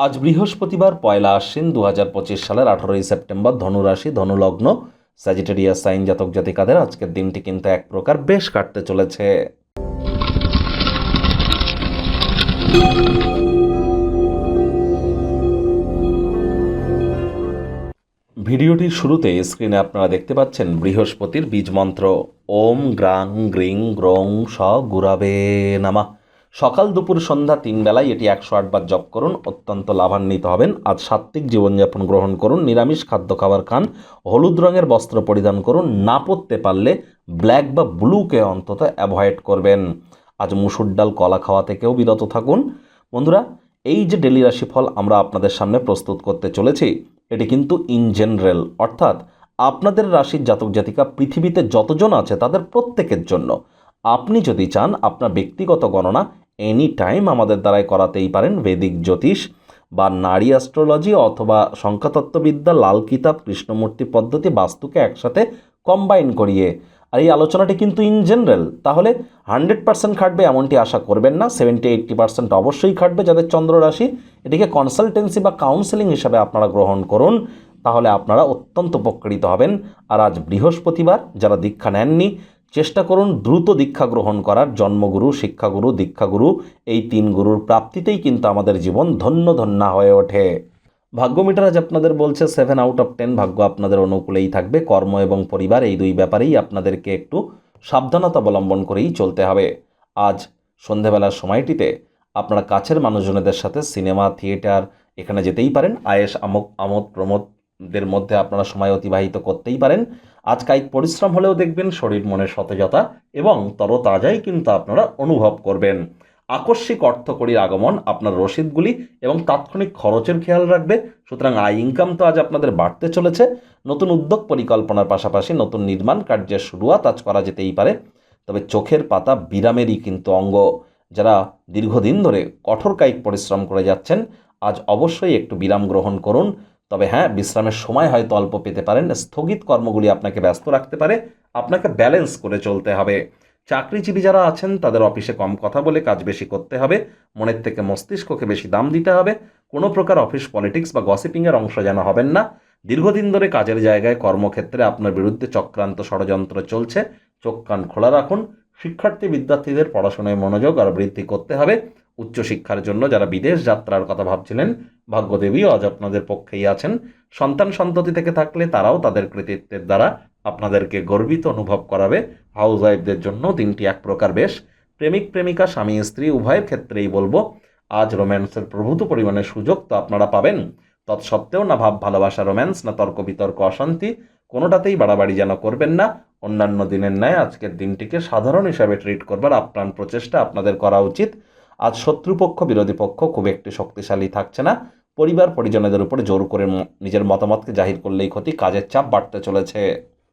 আজ বৃহস্পতিবার, পয়লা আশ্বিন দু হাজার পঁচিশ সালের আঠারোই সেপ্টেম্বর, ধনুরাশি, ধনুলগ্ন স্যাজিটেরিয়া সাইন জাতক জাতিকাদের আজকের দিনটি কিন্তু এক প্রকার বেশ কাটতে চলেছে। ভিডিওটির শুরুতে স্ক্রিনে আপনারা দেখতে পাচ্ছেন বৃহস্পতির বীজ মন্ত্র। ওম গ্রাং গ্রিং গ্রং স গুরাবে নামা। সকাল দুপুর সন্ধ্যা তিন বেলায় এটি একশো আটবার জপ করুন, অত্যন্ত লাভান্বিত হবেন। আজ সাত্ত্বিক জীবনযাপন গ্রহণ করুন, নিরামিষ খাদ্য খাবার খান, হলুদ রঙের বস্ত্র পরিধান করুন, না পরতে পারলে ব্ল্যাক বা ব্লুকে অন্তত অ্যাভয়েড করবেন। আজ মুসুর ডাল, কলা খাওয়া থেকেও বিরত থাকুন। বন্ধুরা, এই যে ডেলি রাশিফল আমরা আপনাদের সামনে প্রস্তুত করতে চলেছি, এটি কিন্তু ইন জেনারেল অর্থাৎ আপনাদের রাশির জাতক জাতিকা পৃথিবীতে যতজন আছে তাদের প্রত্যেকের জন্য। আপনি যদি চান আপনার ব্যক্তিগত গণনা এনি টাইম আমাদের দ্বারাই করাতেই পারেন বেদিক জ্যোতিষ বা নারী অ্যাস্ট্রোলজি অথবা সংখ্যাতত্ত্ববিদ্যা, লাল কিতাব, কৃষ্ণমূর্তি পদ্ধতি বাস্তুকে একসাথে কম্বাইন করিয়ে। আর এই আলোচনাটি কিন্তু ইন জেনারেল তাহলে হান্ড্রেড পার্সেন্ট খাটবে এমনটি আশা করবেন না সেভেন্টি এইট্টি পার্সেন্ট অবশ্যই খাটবে যাদের চন্দ্র রাশি। এটিকে কনসালটেন্সি বা কাউন্সেলিং হিসাবে আপনারা গ্রহণ করুন, তাহলে আপনারা অত্যন্ত উপকৃত হবেন। আর আজ বৃহস্পতিবার, যারা দীক্ষা নেননি চেষ্টা করুন দ্রুত দীক্ষা গ্রহণ করার। জন্মগুরু, শিক্ষাগুরু, দীক্ষাগুরু, এই তিন গুরুর প্রাপ্তিতেই কিন্তু আমাদের জীবন ধন্য ধন্যা হয়ে ওঠে। ভাগ্য মিটার আজ আপনাদের বলছে সেভেন আউট অফ টেন ভাগ্য আপনাদের অনুকূলেই থাকবে। কর্ম এবং পরিবার এই দুই ব্যাপারেই আপনাদেরকে একটু সাবধানতা অবলম্বন করেই চলতে হবে। আজ সন্ধেবেলার সময়টিতে আপনারা কাছের মানুষজনেদের সাথে সিনেমা, থিয়েটার, এখানে যেতেই পারেন। আয়েস আমোদ আমোদ প্রমোদদের মধ্যে আপনারা সময় অতিবাহিত করতেই পারেন। আজ কায়িক পরিশ্রম হলেও দেখবেন শরীর মনের সতেজতা এবং তরতাজাই কিন্তু আপনারা অনুভব করবেন। আকস্মিক অর্থকরীর আগমন আপনার রসিদগুলি এবং তাৎক্ষণিক খরচের খেয়াল রাখবে। সুতরাং আয় ইনকাম তো আজ আপনাদের বাড়তে চলেছে। নতুন উদ্যোগ পরিকল্পনার পাশাপাশি নতুন নির্মাণ কার্যের শুরুয়াত আজ করা যেতেই পারে। তবে চোখের পাতা বিরামেরই কিন্তু অঙ্গ। যারা দীর্ঘদিন ধরে কঠোর কায়িক পরিশ্রম করে যাচ্ছেন, আজ অবশ্যই একটু বিরাম গ্রহণ করুন। তবে হ্যাঁ বিশ্রামের সময় হয়তো অল্প পেতে পারেন। স্থগিত কর্মগুলি আপনাকে ব্যস্ত রাখতে পারে। আপনাকে ব্যালেন্স করে চলতে হবে। চাকরিজীবী যারা আছেন, তাদের অফিসে কম কথা বলে কাজ বেশি করতে হবে। মনের থেকে মস্তিষ্ককে বেশি দাম দিতে হবে। কোনো প্রকার অফিস পলিটিক্স বা গসিপিংয়ের অংশ যেন হবেন না। দীর্ঘদিন ধরে কাজের জায়গায় কর্মক্ষেত্রে আপনার বিরুদ্ধে চক্রান্ত ষড়যন্ত্র চলছে। চোখ কান খোলা রাখুন। শিক্ষার্থী, বিদ্যার্থীদের পড়াশোনায় মনোযোগ আর বৃদ্ধি করতে হবে। উচ্চশিক্ষার জন্য যারা বিদেশ যাত্রার কথা ভাবছিলেন, ভাগ্যদেবীও আজ আপনাদের পক্ষেই আছেন। সন্তান সন্ততি থেকে থাকলে তারাও তাদের কৃতিত্বের দ্বারা আপনাদেরকে গর্বিত অনুভব করাবে। হাউস ওয়াইফদের জন্য দিনটি এক প্রকার বেশ। প্রেমিক, প্রেমিকা, স্বামী, স্ত্রী, উভয়ের ক্ষেত্রেই বলব, আজ রোম্যান্সের প্রভূত পরিমাণে সুযোগ তো আপনারা পাবেন। তৎসত্ত্বেও না ভাব, ভালোবাসা, রোম্যান্স, না তর্ক, বিতর্ক, অশান্তি, কোনোটাতেই বাড়াবাড়ি যেন করবেন না। অন্যান্য দিনের ন্যায় আজকের দিনটিকে সাধারণ হিসাবে ট্রিট করবার আপ্রাণ প্রচেষ্টা আপনাদের করা উচিত। আজ শত্রুপক্ষ, বিরোধী পক্ষ খুব একটি শক্তিশালী থাকছে না। পরিবার পরিজনদের উপর জোর করে নিজের মতামতকে জাহির করলেই ক্ষতি, কাজের চাপ বাড়তে চলেছে।